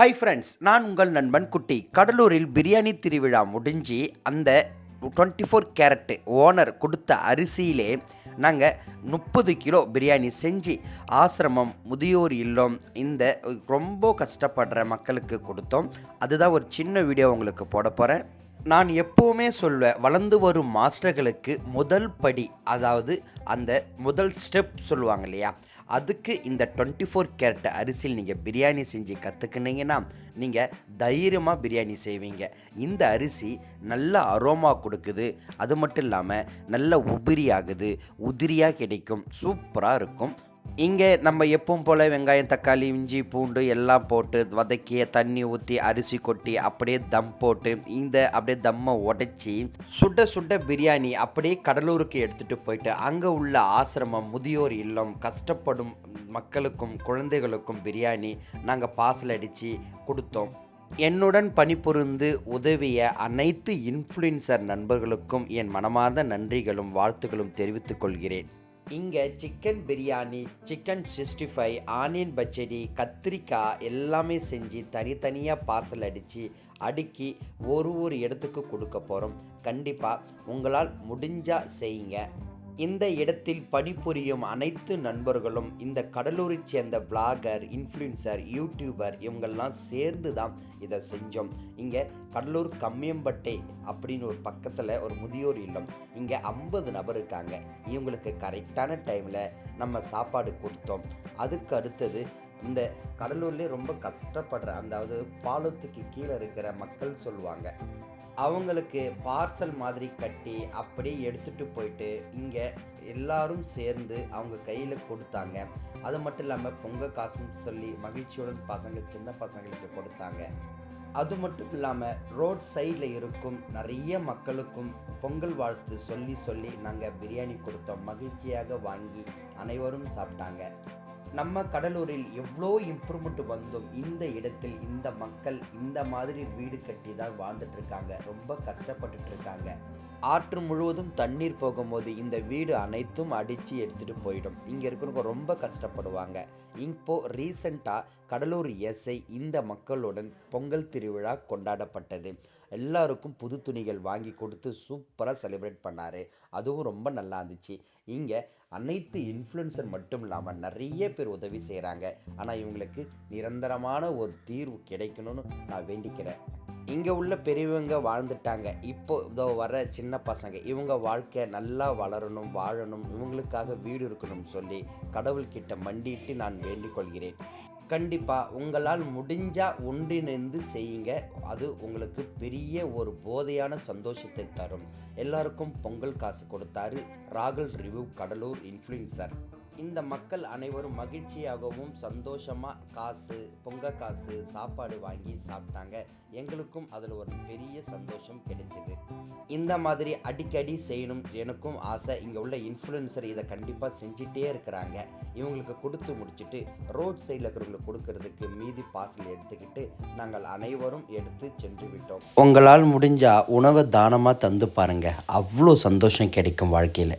Hi friends நான் உங்கள் நண்பன் குட்டி. கடலூரில் பிரியாணி திருவிழா முடிஞ்சு அந்த டுவெண்ட்டி ஃபோர் கேரட்டு ஓனர் கொடுத்த அரிசியிலே நாங்கள் முப்பது கிலோ பிரியாணி செஞ்சு ஆசிரமம் முதியோர் இல்லம் இந்த ரொம்ப கஷ்டப்படுற மக்களுக்கு கொடுத்தோம். அதுதான் ஒரு சின்ன வீடியோ உங்களுக்கு போட போகிறேன் நான் எப்போவுமே சொல்வேன் வளர்ந்து வரும் மாஸ்டர்களுக்கு முதல் படி அதாவது அந்த முதல் ஸ்டெப் சொல்லுவாங்க இல்லையா? அதுக்கு இந்த டுவெண்ட்டி ஃபோர் கேரட் அரிசியில் நீங்கள் பிரியாணி செஞ்சு கற்றுக்குனீங்கன்னா நீங்கள் தைரியமாக பிரியாணி செய்வீங்க. இந்த அரிசி நல்ல அரோமா கொடுக்குது. அது மட்டும் இல்லாமல் நல்ல உபிரி ஆகுது உதிரியாக கிடைக்கும் சூப்பராக இருக்கும். இங்கே நம்ம எப்பவும் போல் வெங்காயம் தக்காளி இஞ்சி பூண்டு எல்லாம் போட்டு வதக்கி தண்ணி ஊற்றி அரிசி கொட்டி அப்படியே தம் போட்டு இந்த அப்படியே தம்மை உடைச்சி சுட சுட பிரியாணி அப்படியே கடலூருக்கு எடுத்துகிட்டு போயிட்டு அங்கே உள்ள ஆசிரமம் முதியோர் இல்லம் கஷ்டப்படும் மக்களுக்கும் குழந்தைகளுக்கும் பிரியாணி நாங்கள் பார்சல் அடித்து கொடுத்தோம். என்னுடன் பணிபுரிந்து உதவிய அனைத்து இன்ஃப்ளூயன்சர் நண்பர்களுக்கும் என் மனமார்ந்த நன்றிகளும் வாழ்த்துக்களும் தெரிவித்துக் கொள்கிறேன். இங்கே chicken biryani chicken sixty five onion பச்சடி கத்திரிக்காய் எல்லாமே செஞ்சு தனித்தனியாக பார்சல் அடித்து அடுக்கி ஒரு ஒரு இடத்துக்கு கொடுக்க போகிறோம் கண்டிப்பாக உங்களால் முடிஞ்சால் செய்யுங்க. இந்த இடத்தில் பணிபுரியும் அனைத்து நண்பர்களும் இந்த கடலூரை சேர்ந்த பிளாகர் இன்ஃப்ளூயன்சர் யூடியூபர் இவங்கெல்லாம் சேர்ந்து தான் இதை செஞ்சோம். இங்கே கடலூர் கம்மியம்பட்டை அப்படின்னு ஒரு பக்கத்தில் ஒரு முதியோர் இல்லம். இங்கே ஐம்பது நபர் இருக்காங்க. இவங்களுக்கு கரெக்டான டைமில் நம்ம சாப்பாடு கொடுத்தோம். அதுக்கு அடுத்தது இந்த கடலூர்லேயே ரொம்ப கஷ்டப்படுற அதாவது பாலத்துக்கு கீழே இருக்கிற மக்கள் சொல்லுவாங்க. அவங்களுக்கு பார்சல் மாதிரி கட்டி அப்படியே எடுத்துகிட்டு போயிட்டு இங்கே எல்லாரும் சேர்ந்து அவங்க கையில் கொடுத்தாங்க. அது மட்டும் இல்லாமல் பொங்க காசுன்னு சொல்லி மகிழ்ச்சியுடன் பசங்க சின்ன பசங்களுக்கு கொடுத்தாங்க. அது மட்டும் இல்லாமல் ரோட் சைடில் இருக்கும் நிறைய மக்களுக்கும் பொங்கல் வாழ்த்து சொல்லி சொல்லி நாங்கள் பிரியாணி கொடுத்தோம். மகிழ்ச்சியாக வாங்கி அனைவரும் சாப்பிட்டாங்க. நம்ம கடலூரில் எவ்வளோ இம்ப்ரூவ்மெண்ட் வந்தோம். இந்த இடத்தில் இந்த மக்கள் இந்த மாதிரி வீடு கட்டி தான் வாழ்ந்துட்டு இருக்காங்க. ரொம்ப கஷ்டப்பட்டுட்டு இருக்காங்க. ஆற்று முழுவதும் தண்ணீர் போகும்போது இந்த வீடு அனைத்தும் அடித்து எடுத்துகிட்டு போயிடும். இங்கே இருக்கிறவங்க ரொம்ப கஷ்டப்படுவாங்க. இப்போது ரீசண்டாக கடலூர் எஸ்ஐ இந்த மக்களுடன் பொங்கல் திருவிழா கொண்டாடப்பட்டது. எல்லாருக்கும் புது துணிகள் வாங்கி கொடுத்து சூப்பராக செலிப்ரேட் பண்ணார். அதுவும் ரொம்ப நல்லா இருந்துச்சு. இங்கே அனைத்து இன்ஃப்ளூயன்சர் மட்டும் இல்லாமல் நிறைய பேர் உதவி செய்கிறாங்க ஆனால் இவங்களுக்கு நிரந்தரமான ஒரு தீர்வு கிடைக்கணும்னு நான் வேண்டிக்கிறேன். இங்கே உள்ள பெரியவங்க வாழ்ந்துட்டாங்க. இப்போ இதோ வர சின்ன பசங்க இவங்க வாழ்க்கை நல்லா வளரணும் வாழணும் இவங்களுக்காக வீடு இருக்கணும்னு சொல்லி கடவுள்கிட்ட மண்டிட்டு நான் வேண்டிக் கொள்கிறேன். கண்டிப்பாக உங்களால் முடிஞ்சால் ஒன்றிணைந்து செய்யுங்க. அது உங்களுக்கு பெரிய ஒரு போதையான சந்தோஷத்தை தரும். எல்லாருக்கும் பொங்கல் காசு கொடுத்தாரு ராகுல் ரிவ்யூ கடலூர் இன்ஃப்ளூயன்சர். இந்த மக்கள் அனைவரும் மகிழ்ச்சியாகவும் சந்தோஷமாக காசு பொங்க காசு சாப்பாடு வாங்கி சாப்பிட்டாங்க. எங்களுக்கும் அதில் ஒரு பெரிய சந்தோஷம் கிடைச்சிது. இந்த மாதிரி அடிக்கடி செய்யணும் எனக்கும் ஆசை. இங்கே உள்ள இன்ஃப்ளூயன்சர் இதை கண்டிப்பாக செஞ்சிட்டே இருக்கிறாங்க. இவங்களுக்கு கொடுத்து முடிச்சுட்டு ரோட் சைடில் இருக்கிறவங்களுக்கு கொடுக்கறதுக்கு மீதி பார்சல் எடுத்துக்கிட்டு நாங்கள் அனைவரும் எடுத்து சென்று விட்டோம். உங்களால் முடிஞ்சால் உணவை தானமாக தந்து பாருங்கள் அவ்வளோ சந்தோஷம் கிடைக்கும் வாழ்க்கையில்.